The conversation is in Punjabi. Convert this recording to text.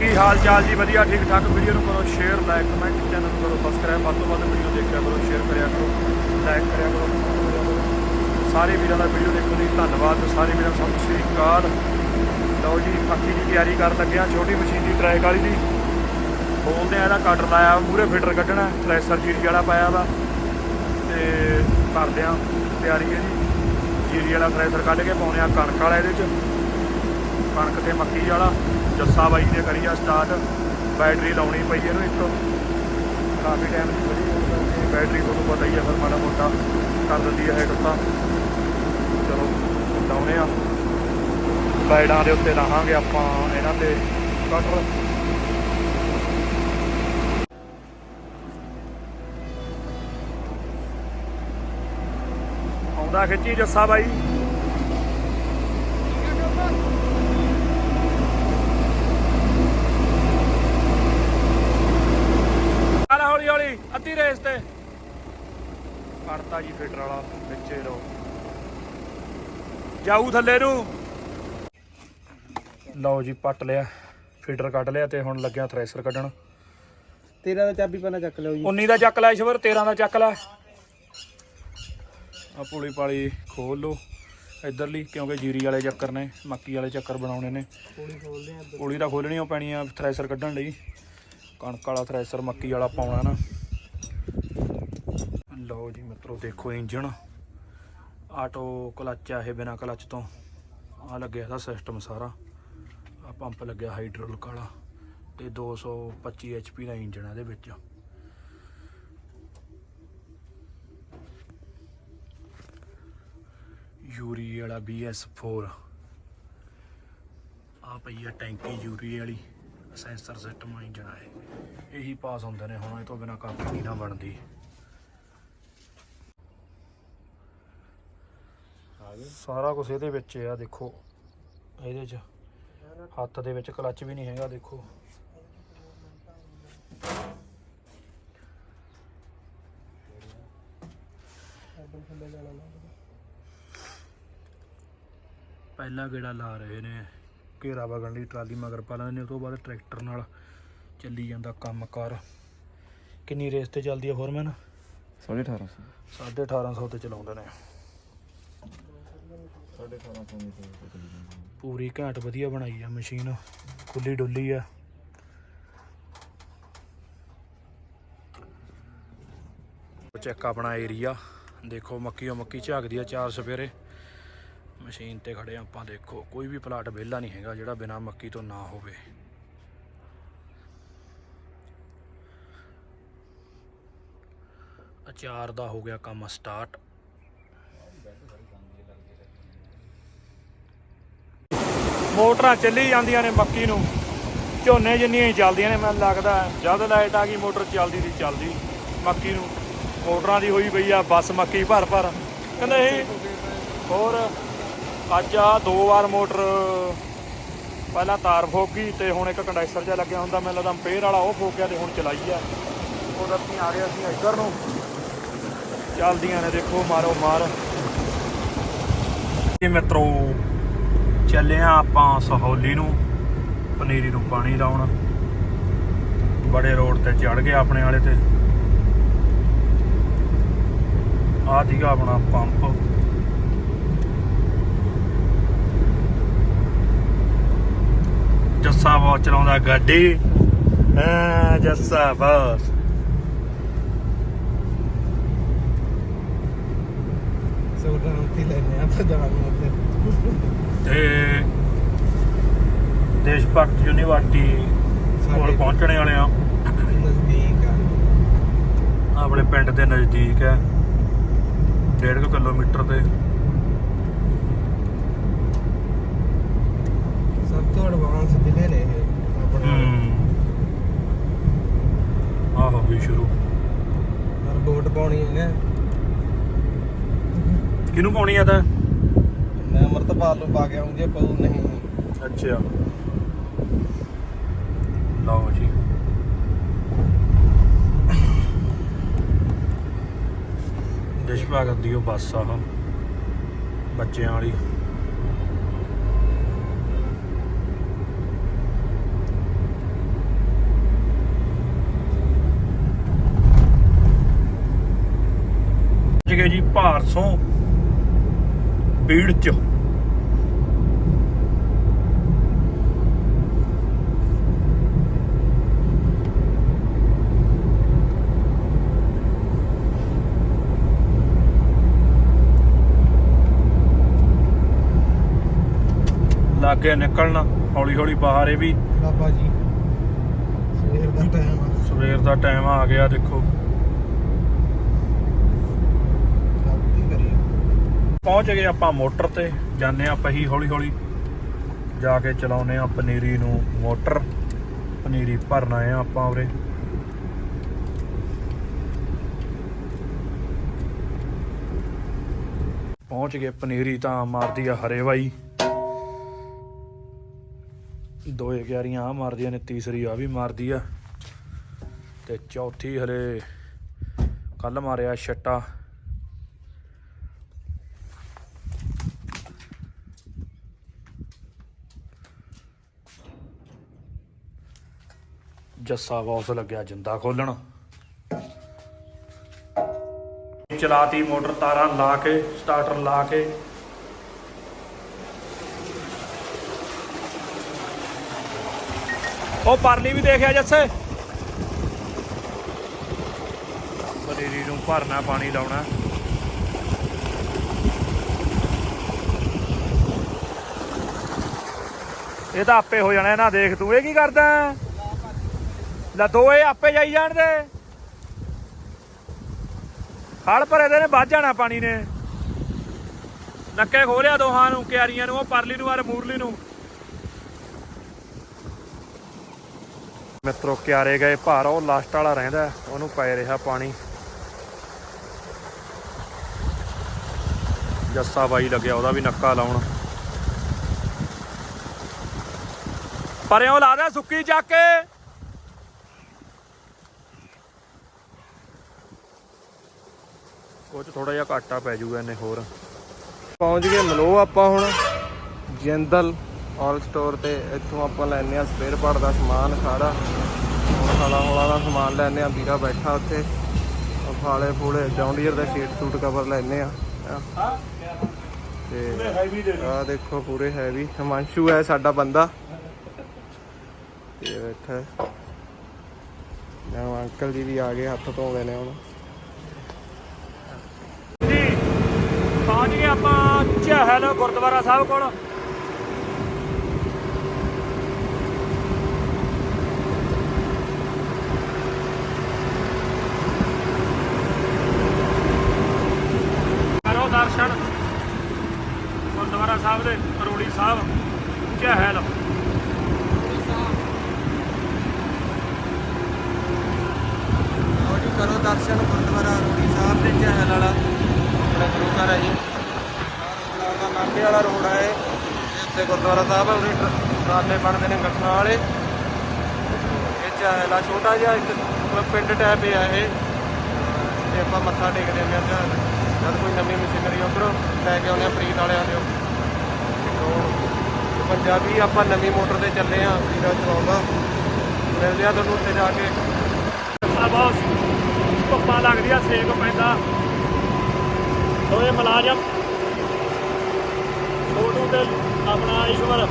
ਕੀ ਹਾਲ ਚਾਲ ਜੀ? ਵਧੀਆ ਠੀਕ ਠਾਕ ਵੀਡੀਓ ਨੂੰ ਕਰੋ ਸ਼ੇਅਰ ਲਾਈਕ ਕਮੈਂਟ ਚੈਨਲ ਨੂੰ ਕਰੋ ਸਬਸਕ੍ਰਾਈਬ ਵੱਧ ਤੋਂ ਵੱਧ ਵੀਡੀਓ ਦੇਖਿਆ ਕਰੋ ਸ਼ੇਅਰ ਕਰਿਆ ਕਰੋ ਲਾਈਕ ਕਰਿਆ ਕਰੋ। ਕਰਿਆ ਕਰੋ। ਸਾਰੇ ਵੀਰਾਂ ਦਾ ਵੀਡੀਓ ਦੇਖਣ ਲਈ ਧੰਨਵਾਦ। ਸਾਰੇ ਵੀਰਾਂ ਨੂੰ ਸਤਿ ਸ਼੍ਰੀ ਅਕਾਲ। ਲਓ ਜੀ, ਪੱਕੀ ਦੀ ਤਿਆਰੀ ਕਰਨ ਲੱਗਿਆ ਛੋਟੀ ਮਸ਼ੀਨ ਦੀ ਟਰੈਕ ਵਾਲੀ ਦੀ। ਬੋਲਦੇ ਆ ਇਹਦਾ ਕਟਰ ਲਾਇਆ ਮੂਰੇ ਫੀਡਰ ਕੱਢਣਾ ਥ੍ਰੈਸ਼ਰ ਜੀਰੀ ਵਾਲਾ ਪਾਇਆ ਵਾ। ਤੇ ਕਰਦੇ ਆ ਤਿਆਰੀ ਹੈ ਜੀ ਜੀਰੀ ਵਾਲਾ ਥ੍ਰੈਸ਼ਰ ਕੱਢ ਕੇ ਪਾਉਣੇ ਆ ਕਣਕ ਵਾਲਾ ਇਹਦੇ ਚ। ਕਣਕ ਤੇ ਮੱਕੀ ਵਾਲਾ। ਜੱਸਾ ਬਾਈ ਨੇ ਕਰੀ ਆ ਸਟਾਰਟ ਬੈਟਰੀ ਲਾਉਣੀ ਪਈ ਇਹਨੂੰ ਇੱਕ। ਕਾਫੀ ਟਾਈਮ ਦੀ ਬੜੀ ਬੈਟਰੀ ਤੁਹਾਨੂੰ ਪਤਾ ਹੀ ਆ ਫਿਰ ਮਾੜਾ ਮੋਟਾ ਕਰ ਦਿੰਦੀ ਹੈ ਹਿੱਟ ਤਾਂ। ਚਲੋ, ਲਾਉਣੇ ਆ। ਬਾਈਡਾਂ ਦੇ ਉੱਤੇ ਲਾਹਾਂਗੇ ਆਪਾਂ ਇਹਨਾਂ ਤੇ ਕਟਰ ਆਉਂਦਾ ਖਿੱਚੀ ਜੱਸਾ ਬਾਈ ਚੱਲ ਹੌਲੀ ਅੱਧੀ ਰੇਸ ਤੇ? ਕਰਤਾ ਜੀ ਫੀਟਰ ਵਾਲਾ ਵਿੱਚੇ ਰੋ ਜਾਊ ਥੱਲੇ ਨੂੰ। ਲਓ ਜੀ ਪੱਟ ਲਿਆ ਫੀਡਰ ਕੱਢ ਲਿਆ ਤੇ ਹੁਣ ਲੱਗਿਆ ਥ੍ਰੈਸ਼ਰ ਕੱਢਣ। ਤੇਰਾ ਦਾ ਚਾਬੀ ਪਹਿਲਾਂ ਚੱਕ ਲਿਓ ਜੀ। 19 ਦਾ ਚੱਕ ਲੈ ਸ਼ਵਰ 13 ਦਾ ਚੱਕ ਲੈ। ਆ ਪੂਲੀ ਪਾਲੀ ਖੋਲ ਲੋ ਇਧਰਲੀ ਕਿਉਂਕਿ ਜੀਰੀ ਵਾਲੇ ਚੱਕਰ ਨੇ ਮੱਕੀ ਵਾਲੇ ਚੱਕਰ ਬਣਾਉਣੇ ਨੇ। ਪੌੜੀ ਖੋਲਦੇ ਆ ਪੂਲੀ ਤਾਂ ਖੋਲਣੀ ਪੈਣੀ ਆ ਥ੍ਰੈਸ਼ਰ ਕੱਢਣ ਲਈ। ਕਣਕ ਵਾਲਾ ਥ੍ਰੈਸ਼ਰ ਮੱਕੀ ਵਾਲਾ ਪਾਉਣਾ ਨਾ। ਲਓ ਜੀ ਮਿੱਤਰੋ, ਦੇਖੋ ਇੰਜਣ। ਆਟੋ ਕਲਚ ਆ ਇਹ ਬਿਨਾ ਕਲੱਚ ਤੋਂ। ਆ ਲੱਗਿਆ ਇਹਦਾ ਸਿਸਟਮ ਸਾਰਾ। ਆ ਪੰਪ ਲੱਗਿਆ ਹਾਈਡ੍ਰੋਲਿਕ ਵਾਲਾ ਤੇ 225 HP ਦਾ ਇੰਜਣ ਆ ਇਹਦੇ ਵਿੱਚ। ਯੂਰੀ ਵਾਲਾ BS4 ਆ ਪਈ ਆ ਟੈਂਕੀ ਯੂਰੀ ਵਾਲੀ। ਸੈਂਸਰ ਸਿਸਟਮ ਇੰਜਣ ਆ ਇਹੀ। ਪਾਸ ਹੁੰਦੇ ਨੇ ਹੁਣ, ਇਹ ਤੋਂ ਬਿਨਾ ਕੰਮ ਨਹੀਂ ਨਾ ਬਣਦੀ। ਸਾਰਾ ਕੁਝ ਇਹਦੇ ਵਿੱਚ ਆ ਦੇਖੋ। ਇਹਦੇ ਚ ਹੱਥ ਦੇ ਵਿੱਚ ਕਲੱਚ ਵੀ ਨਹੀਂ ਹੈਗਾ ਦੇਖੋ। ਪਹਿਲਾ ਗੇੜਾ ਲਾ ਰਹੇ ਨੇ ਘੇਰਾ ਵਗਣ ਲਈ ਟਰਾਲੀ ਮਗਰ ਪਾ ਲੈਂਦੇ ਨੇ ਉਹ ਤੋਂ ਬਾਅਦ ਟਰੈਕਟਰ ਨਾਲ ਚੱਲੀ ਜਾਂਦਾ ਕੰਮ ਕਰ। ਕਿੰਨੀ ਰੇਸ ਤੇ ਚੱਲਦੀ ਆ ਫੋਰਮੈਨ? 1850 1850 ਤੇ ਚਲਾਉਂਦੇ ਨੇ। 1850 ਮੀਟਰ ਪੂਰੀ ਘੈਂਟ ਵਧੀਆ ਬਣਾਈ ਆ ਮਸ਼ੀਨ। ਖੁੱਲੀ ਡੁੱਲੀ ਆ। ਚੈੱਕ ਆਪਣਾ ਏਰੀਆ। ਦੇਖੋ ਮੱਕੀ ਉਹ ਮੱਕੀ ਝਾਕਦੀ ਆ ਚਾਰ ਸਵੇਰੇ। ਮਸ਼ੀਨ ਤੇ ਖੜੇ ਆ ਆਪਾਂ, ਦੇਖੋ। ਕੋਈ ਵੀ ਪਲਾਟ ਵਿਹਲਾ ਨਹੀਂ ਹੈਗਾ ਜਿਹੜਾ ਬਿਨਾ ਮੱਕੀ ਤੋਂ ਨਾ ਹੋਵੇ। ਅਚਾਰ ਦਾ ਹੋ ਗਿਆ ਕੰਮ ਸਟਾਰਟ। ਮੋਟਰਾਂ ਚੱਲੀ ਜਾਂਦੀਆਂ ਨੇ ਮੱਕੀ ਨੂੰ। ਝੋਨੇ ਜਿੰਨੀਆਂ ਹੀ ਚੱਲਦੀਆਂ ਨੇ, ਮੈਨੂੰ ਲੱਗਦਾ ਜਦ ਲਾਈਟ ਆ ਗਈ, ਮੋਟਰ ਚੱਲਦੀ ਦੀ ਚੱਲਦੀ ਮੱਕੀ ਨੂੰ। ਮੋਟਰਾਂ ਦੀ ਹੋਈ ਪਈ ਆ, ਬੱਸ ਮੱਕੀ ਭਰ ਭਰ। ਕਹਿੰਦੇ ਇਹ ਹੋਰ ਅੱਜ ਆ ਦੋ ਵਾਰ ਮੋਟਰ ਪਹਿਲਾਂ ਤਾਰ ਫੋਕ ਗਈ ਤੇ ਹੁਣ ਇੱਕ ਕੰਡੈਂਸਰ ਜਿਹਾ ਲੱਗਿਆ ਹੁੰਦਾ, ਮੈਨੂੰ ਲੱਗਦਾ ਅੰਪੇਅਰ ਵਾਲਾ ਉਹ ਫੋਕ ਗਿਆ ਤੇ ਹੁਣ ਚਲਾਈ ਆ। ਉਧਰ ਅਸੀਂ ਆ ਰਹੇ ਅਸੀਂ ਇੱਧਰ ਨੂੰ। ਚੱਲਦੀਆਂ ਨੇ ਦੇਖੋ, ਮਾਰੋ ਮਾਰ। ਜੀ ਮਿੱਤਰੋ ਚੱਲੇ ਆ ਆਪਾਂ ਸਹੌਲੀ ਨੂੰ, ਪਨੀਰੀ ਨੂੰ ਪਾਣੀ ਲਾਉਣ। ਬੜੇ ਰੋਡ ਤੇ ਚੜ ਗਏ ਆਪਣੇ ਵਾਲੇ ਤੇ। ਆਹ ਦੀਗਾ ਆਪਣਾ ਪੰਪ। ਜੱਸਾ ਬਹੁਤ ਚਲਾਉਂਦਾ ਗੱਡੀ। ਹਾਂ, ਜੱਸਾ ਬਸ। ਸੋਡਾ ਉੱਤੇ ਲੈਨੇ ਆ ਪ੍ਰਧਾਨ ਮੰਤਰੀ। ਤੇ ਦੇਸ਼ ਭਗਤ ਯੂਨੀਵਰਸਿਟੀ ਕੋਲ ਪਹੁੰਚਣੇ ਵਾਲੇ ਆ ਨਜ਼ਦੀਕ ਆ। ਆਪਣੇ ਪਿੰਡ ਦੇ ਨਜ਼ਦੀਕ ਹੈ। 1.5 ਕਿਲੋਮੀਟਰ ਤੇ। ਸਭ ਤੋਂ ਐਡਵਾਂਸ ਜ਼ਿਲ੍ਹੇ ਨੇ ਇਹ ਆਪਣਾ। ਹੂੰ। ਆਹ ਹੋ ਗਈ ਸ਼ੁਰੂ ਪਾਉਣੀ ਹੈ। ਕਿਹਨੂੰ ਪਾਉਣੀ ਆ ਤਾਂ? ਲੱਤ ਪਾਲੂ ਪਾ ਕੇ ਆਉਂਦੀ ਆ ਪਊ ਨਹੀਂ। ਅੱਛਾ। ਲਓ ਜੀ। ਦੇਸ਼ਭਗਤ ਦੀ ਉਹ ਬੱਸ ਆ ਬੱਚਿਆਂ ਵਾਲੀ। ਜੀ ਭਾਰਸੋਂ, ਬੀੜ ਚ। ਲੱਗੇ ਨਿਕਲਣਾ ਹੌਲੀ ਹੌਲੀ ਬਾਹਰ ਇਹ ਵੀ। ਬਾਬਾ ਜੀ ਸਵੇਰ ਦਾ ਟਾਈਮ ਆ। ਸਵੇਰ ਦਾ ਟਾਈਮ ਆ ਗਿਆ ਦੇਖੋ। ਪਹੁੰਚ ਗਏ ਆਪਾਂ ਮੋਟਰ ਤੇ ਜਾਂਦੇ ਆ ਪਹੀ ਹੌਲੀ ਹੌਲੀ ਜਾ ਕੇ ਚਲਾਉਨੇ ਆ ਪਨੀਰੀ ਨੂੰ ਮੋਟਰ। ਪਨੀਰੀ ਭਰਨ ਆ ਆਪਾਂ ਉਰੇ। ਪਹੁੰਚ ਗਏ ਪਨੀਰੀ ਤਾਂ ਮਾਰਦੀ ਆ ਹਰੇ ਬਾਈ। ਦੋਏ ਗਿਆਰੀਆਂ ਆ ਮਾਰਦੀਆਂ ਨੇ, ਤੀਸਰੀ ਆ ਵੀ ਮਾਰਦੀ ਆ। ਤੇ ਚੌਥੀ ਹਲੇ ਕੱਲ ਮਾਰਿਆ ਛੱਟਾ। ਜੱਸਾ ਬੌਸ ਲੱਗਿਆ ਜਿੰਦਾ ਖੋਲਣ। ਚਲਾਤੀ ਮੋਟਰ ਤਾਰਾਂ ਲਾ ਕੇ, ਸਟਾਰਟਰ ਲਾ ਕੇ। ਉਹ ਪਰਲੀ ਵੀ ਦੇਖਿਆ ਜੱਸੇ? ਪਨੀਰੀ ਨੂੰ ਭਰਨਾ, ਪਾਣੀ ਲਾਉਣਾ। ਇਹ ਤਾਂ ਆਪੇ ਹੋ ਜਾਣਾ ਨਾ ਦੇਖ, ਤੂੰ ਇਹ ਕੀ ਕਰਦਾ? ਲੈ ਦੋਏ ਆਪੇ ਜਾਈ ਜਾਣ ਦੇ। ਹਲ ਭਰੇ ਦੇ ਨੇ ਵੱਜ ਜਾਣਾ ਪਾਣੀ ਨੇ। ਨੱਕੇ ਖੋਲਿਆ ਦੋਹਾਂ ਨੂੰ, ਕਿਆਰੀਆਂ ਨੂੰ, ਉਹ ਪਰਲੀ ਨੂੰ ਆਰ ਮੂਰਲੀ ਨੂੰ। ਮਿੱਤਰੋ, ਕਿਆਰੇ ਗਏ ਭਾਰ, ਉਹ ਲਾਸਟ ਵਾਲਾ ਰਹਿੰਦਾ ਉਹਨੂੰ ਪੈ ਰਿਹਾ ਪਾਣੀ। ਜੱਸਾ ਬਾਈ ਲੱਗਿਆ, ਉਹਦਾ ਵੀ ਨੱਕਾ ਲਾਉਣ। ਪਰਿਓ ਲਾ ਦੇ, ਸੁੱਕੀ ਚੱਕ ਕੇ। ਕੁਝ ਥੋੜਾ ਜਿਹਾ ਘਾਟਾ ਪੈ ਜਾਊਗਾ ਇਹਨੇ ਹੋਰ। ਪਹੁੰਚ ਗਏ ਮਲੋ ਆਪਾਂ ਹੁਣ, ਜਿੰਦਲ। ਆਲ ਸਟੋਰ ਤੇ ਇੱਥੋਂ ਆਪਾਂ ਲੈਣੇ ਆ ਸਪੇਅਰ ਪਾਰਟ ਦਾ ਸਮਾਨ ਸਾਰਾ। ਹੁਣ ਹਾਲਾ ਹੋਲਾ ਦਾ ਸਮਾਨ ਲੈਣੇ ਆ ਵੀਰਾ ਬੈਠਾ ਉੱਥੇ। ਫਾਲੇ ਫੂਲੇ ਜੌਂਡੀਅਰ ਦਾ ਸ਼ੀਟ ਸੂਟ ਕਵਰ ਲੈਣੇ ਆ ਤੇ ਆ ਦੇਖੋ, ਪੂਰੇ ਹੈਵੀ ਹਿਮਾਂਸ਼ੂ ਹੈ ਸਾਡਾ ਬੰਦਾ। ਤੇ ਬੈਠਾ ਨਾ ਅੰਕਲ ਜੀ ਵੀ ਆ ਗਏ, ਹੱਥ ਧੋਉਂਦੇ ਨੇ ਹੁਣ। ਜੀ, ਪਹੁੰਚ ਗਏ ਆਪਾਂ ਚਹਿਲ ਗੁਰਦੁਆਰਾ ਸਾਹਿਬ ਕੋਲ ਕਰੋ ਦਰਸ਼ਨ ਗੁਰਦੁਆਰਾ ਸਾਹਿਬ ਦੇ ਸਾਹਿਬ ਚਹਿਲ ਜੀ, ਕਰੋ ਦਰਸ਼ਨ ਗੁਰਦੁਆਰਾ ਰੋੜੀ ਸਾਹਿਬ ਤੇ ਚਹਿਲ ਵਾਲਾ? ਆਪਣਾ ਗੁਰੂ ਘਰ ਹੈ ਜੀ। ਆਹ ਦਾ ਨਾਕੇ ਵਾਲਾ ਰੋਡ ਹੈ ਇਹ। ਤੇ ਗੁਰਦੁਆਰਾ ਸਾਹਿਬ ਹੈ ਉਰੇ ਟਰ- ਟਰਾਲੇ ਬਣਦੇ ਨੇ ਗੱਠਾਂ ਵਾਲੇ। ਇਹ ਚਹਿਲ ਆ? ਛੋਟਾ ਜਿਹਾ ਇੱਕ ਪਿੰਡ ਟੈਪ ਹੀ ਆ ਇਹ। ਤੇ ਆਪਾਂ ਮੱਥਾ ਟੇਕਦੇ ਹਾਂ ਜਦ ਕੋਈ ਨਵੀਂ ਮਸ਼ੀਨਰੀ ਉਧਰੋਂ ਲੈ ਕੇ ਆਉਂਦੇ ਆ ਫਰੀਦ ਵਾਲਿਆਂ ਦੇ ਤੇ ਪੰਜਾਬੀ ਆਪਾਂ ਨਵੀਂ ਮੋਟਰ ਤੇ ਚੱਲੇ ਆ, ਵੀਰਾ ਚਲਾਉਂਦਾ ਮਿਲਦੇ ਆ ਤੁਹਾਨੂੰ ਉੱਥੇ ਜਾ ਕੇ। ਆ ਬਹੁਤ ਧੁੱਪਾਂ ਲੱਗਦੀ ਆ ਸੇਕ ਪੈਂਦਾ। ਦੋਏ ਮੁਲਾਜ਼ਮ। ਛੋਟੂ ਤੇ ਆਪਣਾ ਈਸ਼ਵਰ